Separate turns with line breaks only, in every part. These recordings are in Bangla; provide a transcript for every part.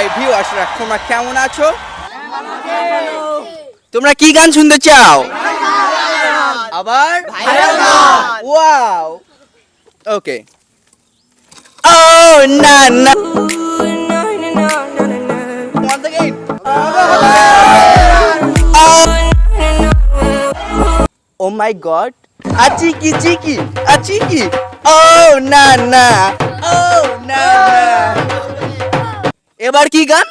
হাই ভিউয়ার্সরা তোমরা কেমন আছো? তোমরা কি গান শুনতে চাও? আবার? ওয়াও ওকে ও না না। Once again. Oh my god. Achiki chiki. Achiki. Oh না না Oh না না এবার কি গান?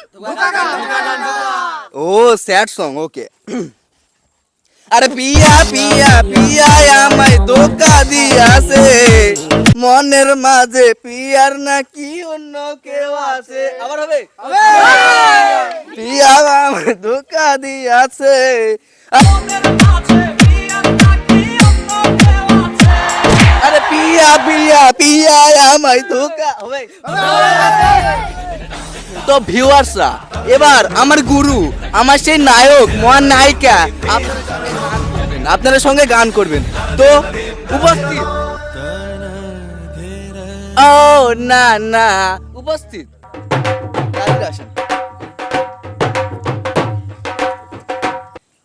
ও স্যাড সং ওকে। আরে পিয়া পিয়া পিয়া আমায় ধোকা দিয়াছে। মনের মাঝে পিয়ার নাকি অন্য কেউ আছে? আবার হবে? পিয়া আমায় ধোকা দিয়াছে। আরে পিয়া পিয়া পিয়া আমায় ধোকা হবে। তো ভিউয়ার্সরা এবার আমার গুরু আমার সেই নায়ক মহান নায়িকা আপনাদের সঙ্গে গান করবেন, তো উপস্থিত। ও না না উপস্থিত।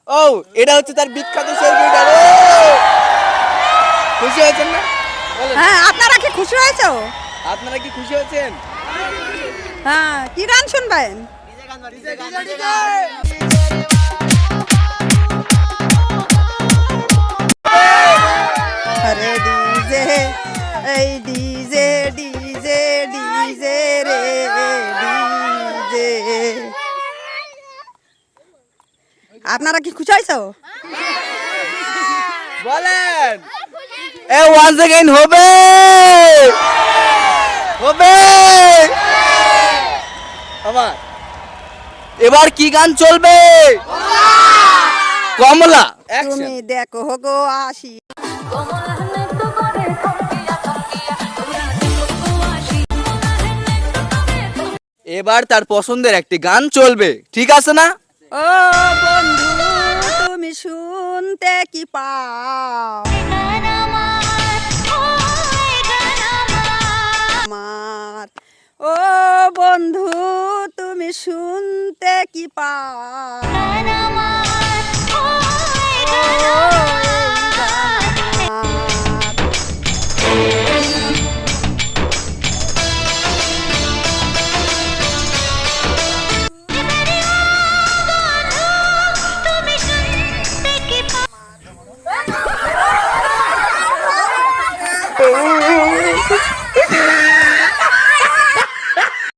ও এটা হচ্ছে তার বিখ্যাত সেলিব্রিটি খুশি হয়েছেন না?
হ্যাঁ আপনারা কি খুশি হয়েছো?
আপনারা কি খুশি হয়েছেন?
হ্যাঁ কি গান শুনবেন? আরে ডিজে এই ডিজে ডিজে ডিজে রে ডিজে। আপনারা কি খুশি হয়েছো?
বলেন। এ ওয়ান্স এগেইন হবে আমার এবার কি গান চলবে? কমলা।
তুমি দেখো গো আসি।
এবার তার পছন্দের একটি গান চলবে। ঠিক আছে না?
ও বন্ধু তুমি শুনতে কি পাও? আমার। ও বন্ধু তুমি শুনতে কি আমার।